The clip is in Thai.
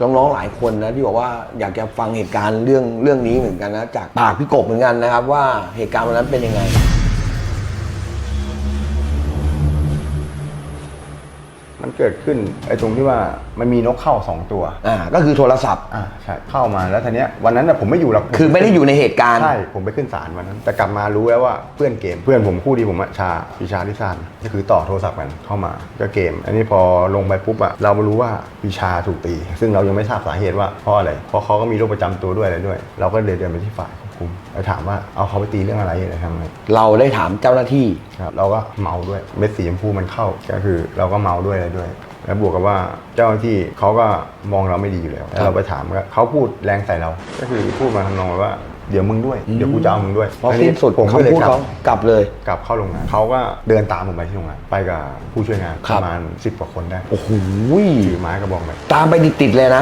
น้องๆหลายคนนะที่บอกว่าอยากจะฟังเหตุการณ์เรื่องเรื่องนี้เหมือนกันนะจากปากพี่กบเหมือนกันนะครับว่าเหตุการณ์วันนั้นเป็นยังไง มันเกิดขึ้นไอ้ตรงที่ว่ามันมีนกเข้าสองตัวอ่าก็คือโทรศัพท์ อ่าใช่เข้ามาแล้วทีเนี้ยวันนั้นน่ะผมไม่อยู่หรอกคือไม่ได้อยู่ในเหตุการณ์ ใช่ผมไปขึ้นศาลวันนั้น แต่กลับมารู้แล้วว่าเพื่อนเกมเพื่อนผมคู่ดีผมอะชาพิชาลิซานก็คือต่อโทรศัพท์กันเข้ามาก็เกม อันนี้พอลงไปปุ๊บอะเรามารู้ว่าพิชาถูกตี ซึ่งเรายังไม่ทราบสาเหตุว่าเพราะอะไรเพราะเขาก็มีโรคประจำตัวด้วยอะไรด้วย เราก็เลยเดินไปที่ฝ่าย ควบคุมไปถามว่าเอาเขาไปตีเรื่องอะไรอะไรทำไงเราได้ถามเจ้าหน้าที่ครับเราก็เมาด้วยเม็ดสีชมพูมันเข้าก็คือเราก็เมาด้วยอะไรด้วยแล้วบวกกับว่าเจ้าหน้าที่เขาก็มองเราไม่ดีอยู่แล้วแล้วเราไปถามก็เขาพูดแรงใส่เรา ก็คือพูดมาทำนองว่าเดี๋ยวมึงด้วย เดี๋ยวกูจะเอามึงด้วยพอสิ้นสุดผมก็เลยคำพูดกลัเขาบกลับเลยกลับเข้าโรงงานเขาก็เดินตามผมไปที่โรงงาน ไปกับผู้ช่วยงานคปรับระมาณ10กว่าคนได้ โอ้โหถือไม้กระบอกแบบตามไปติดๆเลยนะ